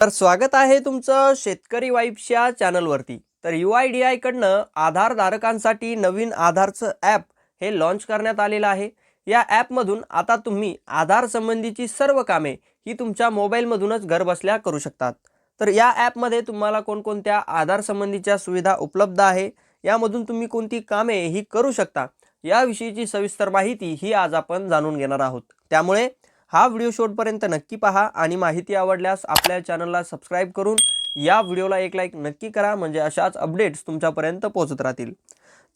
तर स्वागत आहे तुमचं शेतकरी वाईफच्या चॅनलवरती. तर यू आय डी आयकडनं आधारधारकांसाठी नवीन आधारचं ॲप हे लॉन्च करण्यात आलेलं आहे. या ॲपमधून आता तुम्ही आधार संबंधीची सर्व कामे ही तुमच्या मोबाईलमधूनच घरबसल्या करू शकतात. तर या ॲपमध्ये तुम्हाला कोणकोणत्या आधार संबंधीच्या सुविधा उपलब्ध आहे यामधून तुम्ही कोणती कामे ही करू शकता याविषयीची सविस्तर माहिती ही आज आपण जाणून घेणार आहोत. त्यामुळे हा व्हिडिओ शेवटपर्यंत नक्की पहा आणि माहिती आवडल्यास आपल्या चॅनलला सबस्क्राईब करून या व्हिडिओला एक लाईक नक्की करा म्हणजे अशाच अपडेट्स तुमच्यापर्यंत पोहोचत राहतील.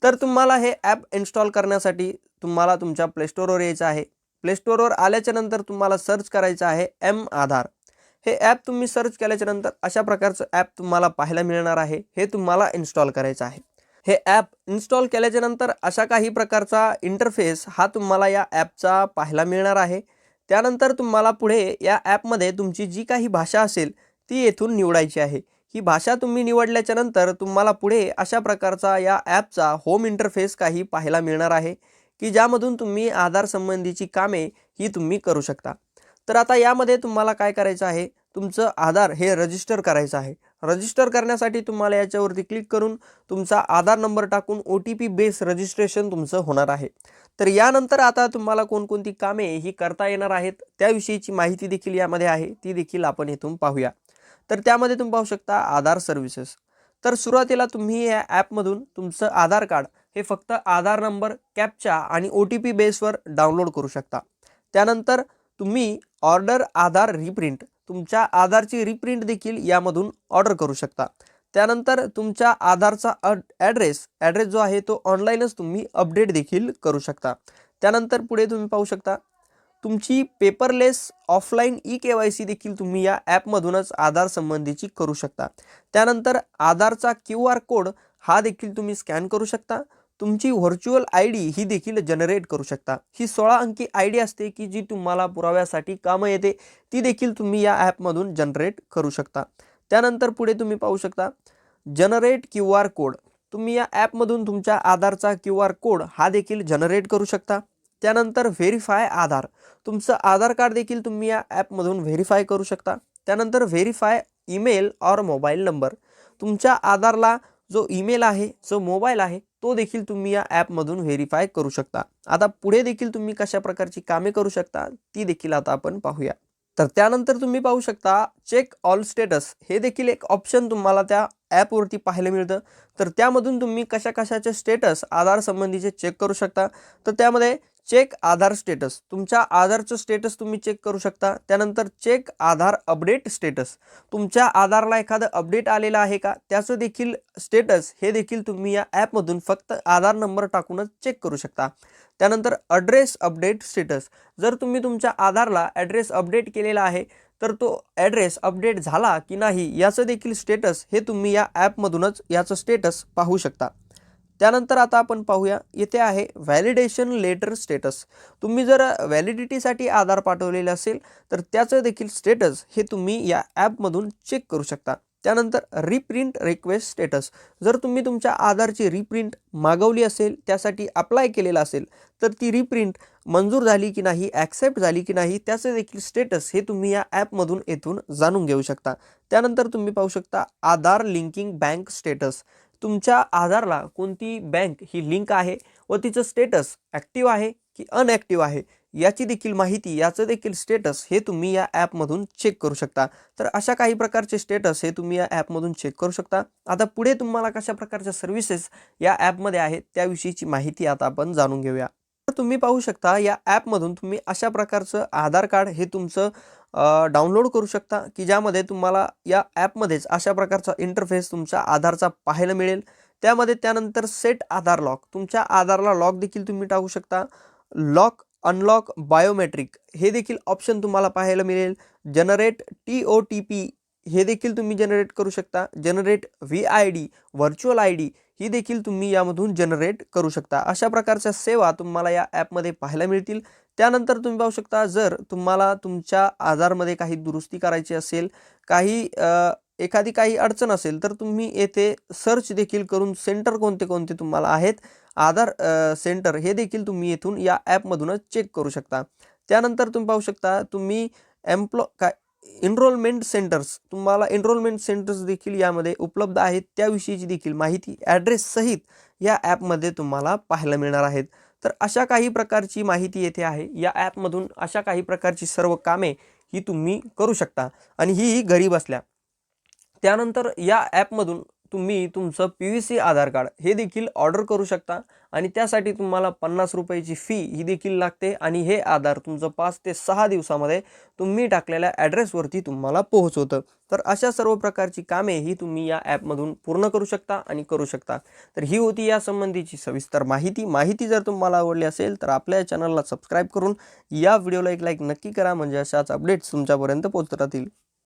तर तुम्हाला हे ॲप इन्स्टॉल करण्यासाठी तुम्हाला तुमच्या प्लेस्टोरवर यायचं आहे. प्लेस्टोरवर आल्याच्यानंतर तुम्हाला सर्च करायचं आहे एम आधार. हे ॲप तुम्ही सर्च केल्याच्यानंतर अशा प्रकारचं ॲप तुम्हाला पाहायला मिळणार आहे. हे तुम्हाला इन्स्टॉल करायचं आहे. हे ॲप इन्स्टॉल केल्याच्यानंतर अशा काही प्रकारचा इंटरफेस हा तुम्हाला या ॲपचा पाहायला मिळणार आहे. त्यानंतर तुम्हाला पुढे या ॲपमध्ये तुमची जी काही भाषा असेल ती येथून निवडायची आहे. ही भाषा तुम्ही निवडल्याच्या नंतर तुम्हाला पुढे अशा प्रकारचा या ॲपचा होम इंटरफेस काही पाहायला मिळणार आहे की ज्यामधून तुम्ही आधार संबंधीची कामे ही तुम्ही करू शकता. तर आता यामध्ये तुम्हाला काय करायचं आहे? तुमचं आधार हे रजिस्टर करायचं आहे. रजिस्टर करण्यासाठी तुम्हाला याच्यावरती क्लिक करून तुमचा आधार नंबर टाकून O T P base registration तुमचं होणार आहे. तर यानंतर आता तुम्हाला कोणकोणती कामे ही करता येणार आहेत त्याविषयीची माहिती देखील यामध्ये आहे ती देखील आपण इथून पाहूया. तर त्यामध्ये तुम्ही पाहू शकता आधार सर्व्हिसेस तर सुरुवातीला तुम्ही या ॲपमधून तुमचं आधार कार्ड हे फक्त आधार नंबर कॅपच्या आणि ओ टी पी बेसवर डाउनलोड करू शकता. त्यानंतर तुम्ही ऑर्डर आधार रिप्रिंट तुमच्या आधारची रिप्रिंट देखील यामधून ऑर्डर करू शकता. त्यानंतर तुमच्या आधारचा ॲड्रेस ॲड्रेस जो आहे तो ऑनलाईनच तुम्ही अपडेट देखील करू शकता. त्यानंतर पुढे तुम्ही पाहू शकता तुमची paperless offline e K Y C देखील तुम्ही या ॲपमधूनच आधार संबंधीची करू शकता. त्यानंतर आधारचा क्यू आर कोड हा देखील तुम्ही स्कॅन करू शकता. तुमची व्हर्च्युअल आय डी ही देखील जनरेट करू शकता. ही सोळा अंकी आय डी असते की जी तुम्हाला पुराव्यासाठी कामं येते ती देखील तुम्ही या ॲपमधून जनरेट करू शकता. त्यानंतर पुढे तुम्ही पाहू शकता जनरेट क्यू आर कोड. तुम्ही या ॲपमधून तुमच्या आधारचा क्यू आर कोड हा देखील जनरेट करू शकता. त्यानंतर व्हेरीफाय आधार. तुमचं आधार कार्ड देखील तुम्ही या ॲपमधून व्हेरीफाय करू शकता. त्यानंतर व्हेरीफाय ईमेल और मोबाईल नंबर. तुमच्या आधारला जो ईमेल आहे जो मोबाईल आहे तो देखील तुम्ही या ॲपमधून व्हेरीफाय करू शकता. आता पुढे देखील तुम्ही कशा प्रकारची कामे करू शकता ती देखील आता आपण पाहूया. तर त्यानंतर तुम्ही पाहू शकता चेक ऑल स्टेटस हे देखील एक ऑप्शन तुम्हाला त्या ॲपवरती पाहायला मिळतं. तर त्यामधून तुम्ही कशा कशाचे स्टेटस आधार संबंधीचे चेक करू शकता. तर त्यामध्ये चेक आधार स्टेटस. तुमच्या आधारचं स्टेटस तुम्ही चेक करू शकता. त्यानंतर चेक आधार अपडेट स्टेटस. तुमच्या आधारला एखादं अपडेट आलेलं आहे का? त्याचं देखील स्टेटस हे देखील तुम्ही या ॲपमधून फक्त आधार नंबर टाकूनच चेक करू शकता. त्यानंतर ॲड्रेस अपडेट स्टेटस. जर तुम्ही तुमच्या आधारला ॲड्रेस अपडेट केलेला आहे तर तो ॲड्रेस अपडेट झाला की नाही याचं देखील स्टेटस हे तुम्ही या ॲपमधूनच याचं स्टेटस पाहू शकता. त्यानंतर आता आपण पाहूया येथे आहे व्हॅलिडेशन लेटर स्टेटस तुम्ही जर व्हॅलिडिटीसाठी आधार पाठवलेले असेल तर त्याचं देखील स्टेटस हे तुम्ही या ॲपमधून चेक करू शकता. त्यानंतर रिप्रिंट रिक्वेस्ट स्टेटस जर तुम्ही तुमच्या आधारची रिप्रिंट मागवली असेल त्यासाठी अप्लाय केलेला असेल तर ती रिप्रिंट मंजूर झाली की नाही ॲक्सेप्ट झाली की नाही त्याचं देखील स्टेटस हे तुम्ही या ॲपमधून येथून जाणून घेऊ शकता. त्यानंतर तुम्ही पाहू शकता आधार लिंकिंग बँक स्टेटस तुमच्या आधारला कोणती बँक ही लिंक आहे व तिचं स्टेटस ॲक्टिव्ह आहे की अनॲक्टिव्ह आहे याची देखील माहिती याचं देखील स्टेटस हे तुम्ही या ॲपमधून चेक करू शकता. तर अशा काही प्रकारचे स्टेटस हे तुम्ही या ॲपमधून चेक करू शकता. आता पुढे तुम्हाला कशा प्रकारच्या सर्व्हिसेस या ॲपमध्ये आहेत त्याविषयीची माहिती आता आपण जाणून घेऊया. तर तुम्ही पाहू शकता या ॲपमधून तुम्ही अशा प्रकारचं आधार कार्ड हे तुमचं डाउनलोड करू शकता की ज्यामध्ये तुम्हाला या ॲपमध्येच अशा प्रकारचा इंटरफेस तुमच्या आधारचा पाहायला मिळेल. त्यामध्ये त्यानंतर सेट आधार लॉक. तुमच्या आधारला लॉक देखील तुम्ही टाकू शकता. लॉक अनलॉक बायोमेट्रिक हे देखील ऑप्शन तुम्हाला पाहायला मिळेल. Generate T O T P हे देखील तुम्ही जनरेट करू शकता. Generate V I D virtual I D ही देखील तुम्ही यामधून जनरेट करू शकता. अशा प्रकारच्या सेवा तुम्हाला या ॲपमध्ये पाहायला मिळतील. त्यानंतर तुम्ही पाहू शकता जर तुम्हाला तुमच्या आधारमध्ये काही दुरुस्ती करायची असेल काही एखादी काही अडचण असेल तर तुम्ही येथे सर्च देखील करून सेंटर कोणते कोणते तुम्हाला आहेत आधार सेंटर हे देखील तुम्ही येथून या ॲपमधूनच चेक करू शकता. त्यानंतर तुम्ही पाहू शकता तुम्ही एम्प्लॉ काय एनरोलमेंट सेंटर्स तुम्हाला एनरोलमेंट सेंटर्स देखील यामध्ये उपलब्ध आहेत त्याविषयीची देखील माहिती ॲड्रेस सहित या ॲपमध्ये तुम्हाला पाहायला मिळणार आहेत. तर अशा काही प्रकारची माहिती येथे आहे. या ॲपमधून अशा काही प्रकारची सर्व कामे ही तुम्ही करू शकता आणि ही घरी बसल्या त्यानंतर या ॲपमधून तुम्ही तुमचं P V C Aadhaar card हे देखील ऑर्डर करू शकता आणि त्यासाठी तुम्हाला पन्नास रुपयाची फी ही देखील लागते आणि हे आधार तुमचं पाच ते सहा दिवसामध्ये तुम्ही टाकलेल्या ॲड्रेसवरती तुम्हाला पोहोचवतं. तर अशा सर्व प्रकारची कामे ही तुम्ही या ॲपमधून पूर्ण करू शकता आणि करू शकता. तर ही होती या संबंधीची सविस्तर माहिती. माहिती जर तुम्हाला आवडली असेल तर आपल्या चॅनलला सबस्क्राईब करून या व्हिडिओला एक लाईक नक्की करा. म्हणजे अशाच अपडेट्स तुमच्यापर्यंत पोहोचत राहतील.